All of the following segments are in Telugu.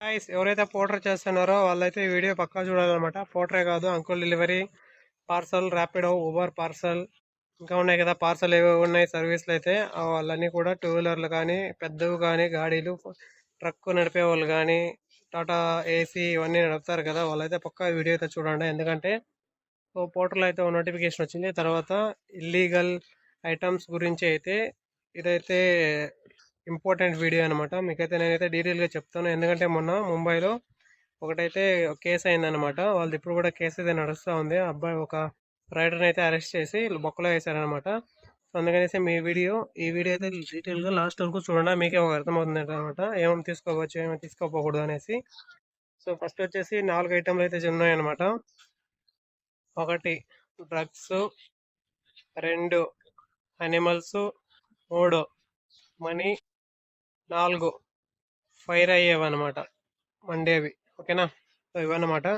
గైస్ ఎవరైతే పోర్టర్ చేస్తున్నారో వాళ్ళైతే ఈ వీడియో పక్కా చూడాలన్నమాట. పోర్టరే కాదు uncle delivery parcel Rapido Uber parcel ఇంకా ఉన్నాయి కదా పార్సల్ ఏవి ఉన్నాయి సర్వీసులు అయితే. వాళ్ళన్నీ కూడా టూ వీలర్లు కానీ పెద్దవి కానీ గాడీలు ట్రక్ నడిపే వాళ్ళు కానీ టాటా ఏసీ ఇవన్నీ నడుపుతారు కదా వాళ్ళైతే పక్కా వీడియో అయితే చూడండి. ఎందుకంటే సో పోర్టల్ అయితే నోటిఫికేషన్ వచ్చింది. తర్వాత ఇల్లీగల్ ఐటమ్స్ గురించి అయితే ఇదైతే ఇంపార్టెంట్ వీడియో అనమాట మీకైతే నేనైతే డీటెయిల్గా చెప్తాను. ఎందుకంటే మొన్న ముంబైలో ఒకటైతే కేసు అయిందనమాట వాళ్ళది ఇప్పుడు కూడా కేసు అయితే నడుస్తూ ఉంది. ఆ అబ్బాయి ఒక రైడర్ని అయితే అరెస్ట్ చేసి బొక్కలో వేశారనమాట సో అందుకనేసి మీ వీడియో ఈ వీడియో అయితే డీటెయిల్గా లాస్ట్ వరకు చూడండి. మీకే ఒక అర్థమవుతుంది అనమాట ఏమేమి తీసుకోవచ్చు ఏమేమి తీసుకోపోకూడదు అనేసి. సో ఫస్ట్ వచ్చేసి నాలుగు ఐటెంలు అయితే ఉన్నాయన్నమాట. ఒకటి డ్రగ్స్. రెండు అనిమల్స్. మూడు మనీ. నాలుగు ఫైర్ అయ్యేవి అనమాట మండేవి. ఓకేనా? సో ఇవన్నమాట.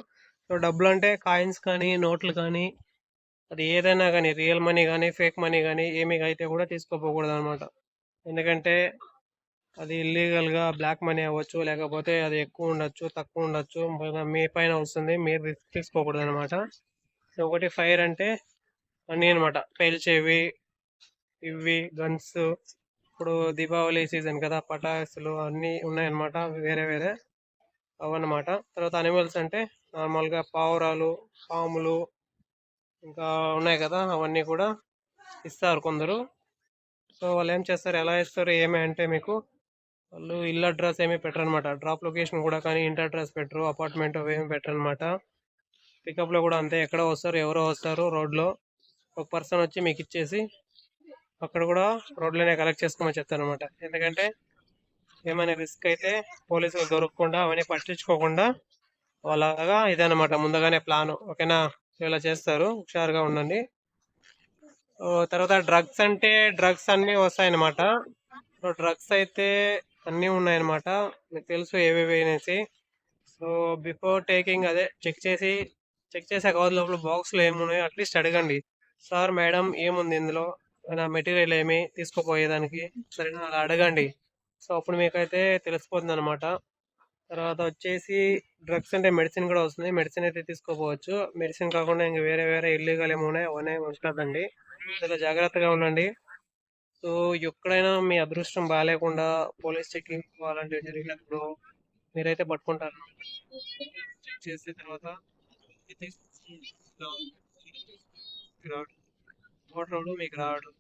సో డబ్బులు అంటే కాయిన్స్ కానీ నోట్లు కానీ అది ఏదైనా కానీ రియల్ మనీ కానీ ఫేక్ మనీ కానీ ఏమి అయితే కూడా తీసుకోపోకూడదు అనమాట ఎందుకంటే అది ఇల్లీగల్గా బ్లాక్ మనీ అవ్వచ్చు లేకపోతే అది ఎక్కువ ఉండొచ్చు తక్కువ ఉండొచ్చు మీ పైన వస్తుంది మీరు రిస్క్ తీసుకోకూడదు అనమాట సో ఒకటి ఫైర్ అంటే అన్నీ అనమాట పేల్చేవి ఇవి గన్స్ ఇప్పుడు దీపావళి సీజన్ కదా పటాసులు అన్నీ ఉన్నాయన్నమాట వేరే వేరే అవన్నమాట. తర్వాత అనిమల్స్ అంటే నార్మల్గా పావురాలు పాములు ఇంకా ఉన్నాయి కదా అవన్నీ కూడా ఇస్తారు కొందరు. సో వాళ్ళు ఏం చేస్తారు ఎలా ఇస్తారు ఏమి అంటే మీకు వాళ్ళు ఇల్లు అడ్రస్ ఏమీ పెట్టరు అనమాట డ్రాప్ లొకేషన్ కూడా కానీ ఇంటర్ అడ్రస్ పెట్టరు అపార్ట్మెంట్ ఏమి పెట్టరు అనమాట పికప్లో కూడా అంతే ఎక్కడ వస్తారు ఎవరో వస్తారు రోడ్లో ఒక పర్సన్ వచ్చి మీకు ఇచ్చేసి అక్కడ కూడా రోడ్లోనే కలెక్ట్ చేసుకోమని చెప్తాను అనమాట ఎందుకంటే ఏమైనా రిస్క్ అయితే పోలీసులు దొరకకుండా అవన్నీ పట్టించుకోకుండా వాళ్ళగా ఇదనమాట ముందుగానే ప్లాన్ ఓకేనా? ఇలా చేస్తారు. హుషారుగా ఉండండి. తర్వాత డ్రగ్స్ అంటే డ్రగ్స్ అన్నీ వస్తాయన్నమాట. సో డ్రగ్స్ అయితే అన్నీ ఉన్నాయన్నమాట. మీకు తెలుసు ఏవేవి అనేసి. సో బిఫోర్ టేకింగ్ అదే చెక్ చేసి చెక్ చేసే కవర్ లోపల బాక్స్లో ఏమున్నాయో అట్లీస్ట్ అడగండి. సార్ మేడం ఏముంది ఇందులో? నా మెటీరియల్ ఏమి తీసుకుపోయేదానికి సరేనా? అలా అడగండి. సో అప్పుడు మీకైతే తెలిసిపోతుంది అనమాట తర్వాత వచ్చేసి డ్రగ్స్ అంటే మెడిసిన్ కూడా వస్తుంది. మెడిసిన్ అయితే తీసుకోపోవచ్చు. మెడిసిన్ కాకుండా ఇంకా వేరే వేరే ఇల్లీగల్ ఏమి ఉన్నాయి అవన్నీ ఉంటుందండి చాలా జాగ్రత్తగా ఉండండి. సో ఎక్కడైనా మీ అదృష్టం బాగాలేకుండా పోలీస్ చెకింగ్ అలాంటివి జరిగినప్పుడు మీరైతే పట్టుకుంటారు. చెక్ చేసిన తర్వాత ఓటర్ మీకు రావడం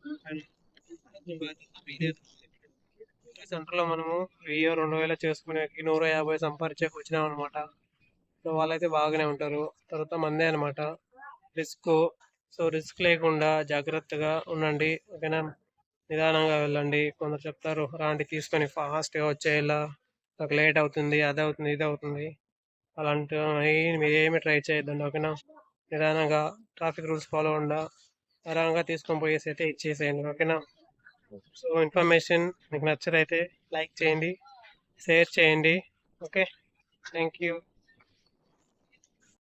సెంటర్లో మనము వెయ్యి రెండు వేల చేసుకునే నూరు యాభై సంపాదించక వచ్చినాం అనమాట సో వాళ్ళైతే బాగానే ఉంటారు. తర్వాత మందే అనమాట రిస్క్. సో రిస్క్ లేకుండా జాగ్రత్తగా ఉండండి. ఓకేనా? నిదానంగా వెళ్ళండి. కొందరు చెప్తారు రాండి తీసుకొని ఫాస్ట్గా వచ్చేలా నాకు లేట్ అవుతుంది అది అవుతుంది ఇది అవుతుంది. అలాంటివి మీరు ఏమి ట్రై చేయొద్దండి. ఓకేనా? నిదానంగా ట్రాఫిక్ రూల్స్ ఫాలో అవ్వకుండా నిదానంగా తీసుకొని పోయేసి అయితే ఇచ్చేసేయండి ఓకేనా? సో ఇన్ఫర్మేషన్ మీకు నచ్చదైతే లైక్ చేయండి షేర్ చేయండి ఓకే? Thank you.